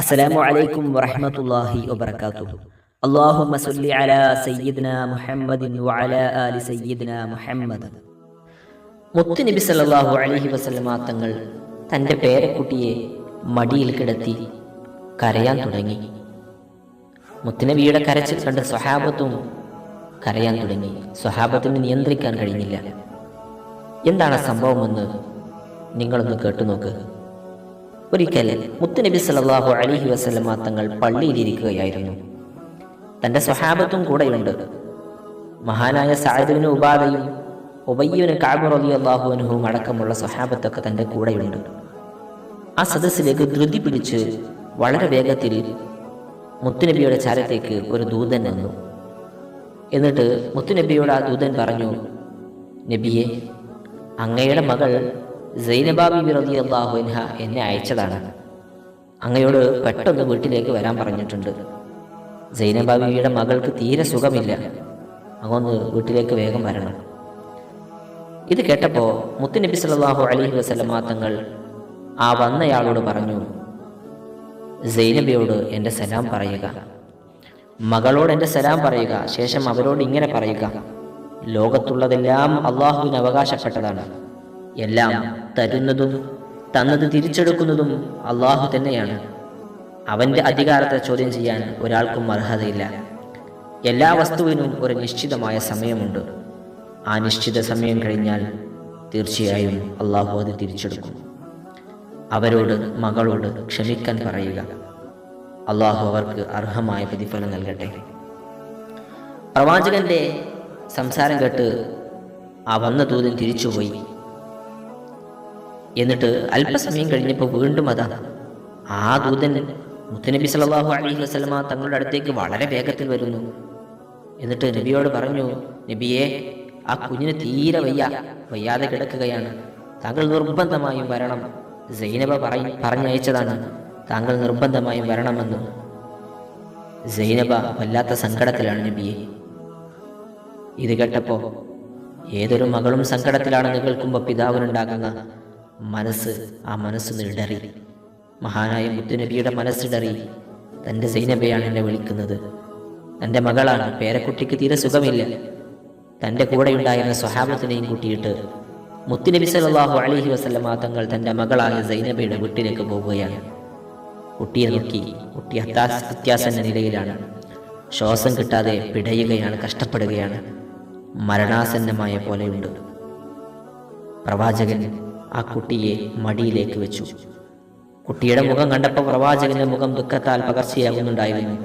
അസ്സലാമു അലൈക്കും വറഹ്മത്തുള്ളാഹി വബറകാതുഹു. അല്ലാഹുമ്മ സല്ലി അലാ സയ്യിദ്നാ മുഹമ്മദിൻ വഅലാ ആലി സയ്യിദ്നാ മുഹമ്മദ്. മുത്ത് നബി സല്ലല്ലാഹു അലൈഹി വസല്ലമ തങ്ങൾ തന്റെ പേരക്കുട്ടിയെ മടിയിൽ കിടത്തി കരയാൻ തുടങ്ങി. മുത്തുനബിയുടെ കരച്ചിൽ കണ്ട സ്വഹാബത്തും കരയാൻ തുടങ്ങി. സ്വഹാബത്തിന് നിയന്ത്രിക്കാൻ കഴിഞ്ഞില്ല. എന്താണ് സംഭവമെന്ന് നിങ്ങളൊന്ന് കേട്ടുനോക്കുക ഒരിക്കൽ മുത്തുനബി സല്ലല്ലാഹു അലിഹി വസ്ലമ തങ്ങൾ പള്ളിയിലിരിക്കുകയായിരുന്നു. തന്റെ സ്വഹാബത്തും കൂടെയുണ്ട്. മഹാനായ സാഹിബിന് ഉപാധയും ഉബയ്യന് കാബ് റളിയല്ലാഹു അള്ളാഹുവിനും അടക്കമുള്ള സ്വഹാബത്തൊക്കെ തന്റെ കൂടെയുണ്ട്. ആ സദസ്സിലേക്ക് ധൃതി പിടിച്ച് വളരെ വേഗത്തിൽ മുത്തുനബിയുടെ ചാരത്തേക്ക് ഒരു ദൂതൻ നിന്നു എന്നിട്ട് മുത്തുനബിയോട് ആ ദൂതൻ പറഞ്ഞു നബിയെ അങ്ങയുടെ മകൾ സൈനബാബി വിറതി അള്ളാഹു എന്നെ അയച്ചതാണ്. അങ്ങയോട് പെട്ടെന്ന് വീട്ടിലേക്ക് വരാൻ പറഞ്ഞിട്ടുണ്ട്. സൈനബാബിയുടെ മകൾക്ക് തീരെ സുഖമില്ല. അങ്ങൊന്ന് വീട്ടിലേക്ക് വേഗം വരണം. ഇത് കേട്ടപ്പോൾ മുത്തുനബി സല്ലല്ലാഹു അലഹി വസല്ലമ തങ്ങൾ ആ വന്നയാളോട് പറഞ്ഞു സൈനബിയോട് എന്റെ സലാം പറയുക. മകളോട് എന്റെ സലാം പറയുക. ശേഷം അവരോട് ഇങ്ങനെ പറയുക. ലോകത്തുള്ളതെല്ലാം അള്ളാഹുവിന് അവകാശപ്പെട്ടതാണ്. എല്ലാം തരുന്നതും തന്നത് തിരിച്ചെടുക്കുന്നതും അള്ളാഹു തന്നെയാണ്. അവന്റെ അധികാരത്തെ ചോദ്യം ചെയ്യാൻ ഒരാൾക്കും അർഹതയില്ല. എല്ലാ വസ്തുവിനും ഒരു നിശ്ചിതമായ സമയമുണ്ട്. ആ നിശ്ചിത സമയം കഴിഞ്ഞാൽ തീർച്ചയായും അള്ളാഹു അത് തിരിച്ചെടുക്കും. അവരോട് മകളോട് ക്ഷമിക്കാൻ പറയുക. അള്ളാഹു അവർക്ക് അർഹമായ പ്രതിഫലം നൽകട്ടെ. പ്രവാചകന്റെ സംസാരം കേട്ട് ആ വന്ന ദൂതൻ തിരിച്ചുപോയി. എന്നിട്ട് അല്പസമയം കഴിഞ്ഞപ്പോൾ വീണ്ടും അതാ ആ ദൂതൻ മുത്തനബി സലാഹു അലൈഹി വസ്ലമ തങ്ങളുടെ അടുത്തേക്ക് വളരെ വേഗത്തിൽ വരുന്നു. എന്നിട്ട് നബിയോട് പറഞ്ഞു നബിയെ ആ കുഞ്ഞിന് തീരെ വയ്യ വയ്യാതെ കിടക്കുകയാണ്. താങ്കൾ നിർബന്ധമായും വരണം. സൈനബ പറ പറഞ്ഞയച്ചതാണ് താങ്കൾ നിർബന്ധമായും വരണമെന്ന്. സൈനബ വല്ലാത്ത സങ്കടത്തിലാണ് നബിയെ. ഇത് കേട്ടപ്പോൾ ഏതൊരു മകളും സങ്കടത്തിലാണെന്ന് കേൾക്കുമ്പോൾ പിതാവിനുണ്ടാകുന്ന മനസ്സ് ആ മനസ്സ് നിടറി മഹാനായ മുത്തുനബിയുടെ മനസ്സിടറി. തന്റെ സൈനബയാണ് എന്നെ വിളിക്കുന്നത്. തന്റെ മകളാണ് പേരക്കുട്ടിക്ക് തീരെ സുഖമില്ല. തന്റെ കൂടെയുണ്ടായിരുന്ന സ്വഹാബത്തിനെയും കൂട്ടിയിട്ട് മുത്തുനബി സലാഹു അലഹി വസല്ലമ തങ്ങൾ തന്റെ മകളായ സൈനബയുടെ വീട്ടിലേക്ക് പോവുകയാണ്. കുട്ടിയെ നോക്കി കുട്ടി അത്യാ അത്യാസന്ന നിലയിലാണ്. ശ്വാസം കിട്ടാതെ പിടയുകയാണ് കഷ്ടപ്പെടുകയാണ്. മരണാസന്നമായ പോലെയുണ്ട്. പ്രവാചകൻ ആ കുട്ടിയെ മടിയിലേക്ക് വെച്ചു. കുട്ടിയുടെ മുഖം കണ്ടപ്പോൾ പ്രവാചകന്റെ മുഖം ദുഃഖത്താൽ പകർച്ചയാകുന്നുണ്ടായിരുന്നു.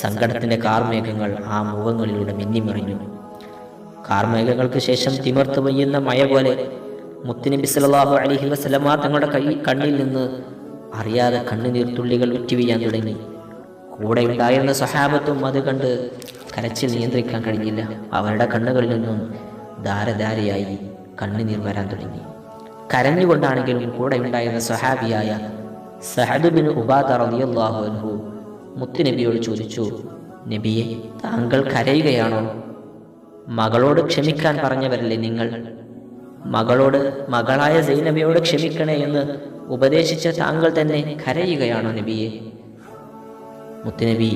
സങ്കടത്തിന്റെ കാർമേഘങ്ങൾ ആ മുഖങ്ങളിലൂടെ മിന്നിമറിഞ്ഞു. കാർമേഘങ്ങൾക്ക് ശേഷം തിമിർത്ത് പെയ്യുന്ന മഴ പോലെ മുത്തുനബി സലാഹു അലൈഹി വസല്ലമ തങ്ങളുടെ കൈ കണ്ണിൽ നിന്ന് അറിയാതെ കണ്ണുനീർ തുള്ളികൾ തുടങ്ങി. കൂടെ ഉണ്ടായിരുന്ന സഹാബത്തും അത് കണ്ട് കരച്ചിൽ നിയന്ത്രിക്കാൻ കഴിഞ്ഞില്ല. അവരുടെ കണ്ണുകളിൽ നിന്നും ധാരധാരയായി കണ്ണുനീർ വരാൻ തുടങ്ങി. കരഞ്ഞുകൊണ്ടാണെങ്കിലും കൂടെ ഉണ്ടായിരുന്ന സഹാബിയായ സഹദുബിന് ഉബാദ റളിയല്ലാഹു അൻഹു മുത്തുനബിയോട് ചോദിച്ചു നബിയെ താങ്കൾ കരയുകയാണോ? മകളോട് ക്ഷമിക്കാൻ പറഞ്ഞവരല്ലേ നിങ്ങൾ? മകളോട് മകളായ സൈനബിയോട് ക്ഷമിക്കണേ എന്ന് ഉപദേശിച്ച താങ്കൾ തന്നെ കരയുകയാണോ നബിയെ? മുത്തുനബി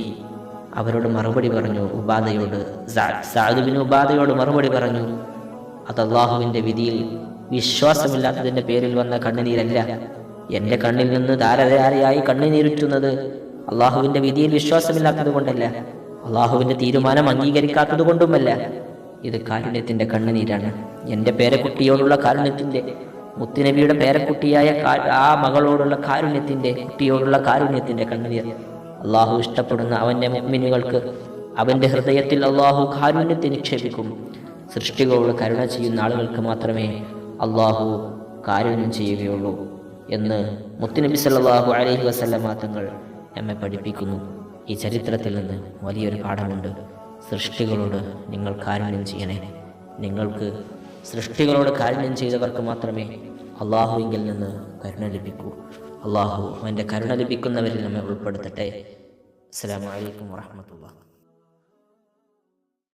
അവരോട് മറുപടി പറഞ്ഞു ഉപാധയോട് സാദുബിന് ഉപാധയോട് മറുപടി പറഞ്ഞു അത് അള്ളാഹുവിന്റെ വിധിയിൽ വിശ്വാസമില്ലാത്തതിന്റെ പേരിൽ വന്ന കണ്ണുനീരല്ല. എന്റെ കണ്ണിൽ നിന്ന് ധാരധാരയായി കണ്ണുനീരുറ്റുന്നത് അള്ളാഹുവിന്റെ വിധിയിൽ വിശ്വാസമില്ലാത്തത് കൊണ്ടല്ല. അള്ളാഹുവിന്റെ തീരുമാനം അംഗീകരിക്കാത്തത് കൊണ്ടുമല്ല. ഇത് കാരുണ്യത്തിന്റെ കണ്ണുനീരാണ്. എന്റെ പേരക്കുട്ടിയോടുള്ള കാരുണ്യത്തിന്റെ മുത്തുനബിയുടെ പേരക്കുട്ടിയായ ആ മകളോടുള്ള കാരുണ്യത്തിന്റെ കുട്ടിയോടുള്ള കാരുണ്യത്തിന്റെ കണ്ണുനീർ. അള്ളാഹു ഇഷ്ടപ്പെടുന്ന അവന്റെ മുഗ്മിനുകൾക്ക് അവന്റെ ഹൃദയത്തിൽ അള്ളാഹു കാരുണ്യത്തെ നിക്ഷേപിക്കും. സൃഷ്ടികളോട് കരുണ ചെയ്യുന്ന ആളുകൾക്ക് മാത്രമേ അള്ളാഹു കാരുണ്യം ചെയ്യുകയുള്ളൂ എന്ന് മുത്തുനബി സല്ലാഹു അലഹി വസല്ലമ തങ്ങൾ നമ്മെ പഠിപ്പിക്കുന്നു. ഈ ചരിത്രത്തിൽ നിന്ന് വലിയൊരു പാഠമുണ്ട്. സൃഷ്ടികളോട് നിങ്ങൾ കാരുണ്യം ചെയ്യണേ. നിങ്ങൾക്ക് സൃഷ്ടികളോട് കാരുണ്യം ചെയ്തവർക്ക് മാത്രമേ അള്ളാഹുവിങ്കിൽ നിന്ന് കരുണ ലഭിക്കൂ. അള്ളാഹു അവന്റെ കരുണ ലഭിക്കുന്നവരിൽ നമ്മെ ഉൾപ്പെടുത്തട്ടെ. അസ്സാം വലൈക്കും വാഹമത്തുള്ള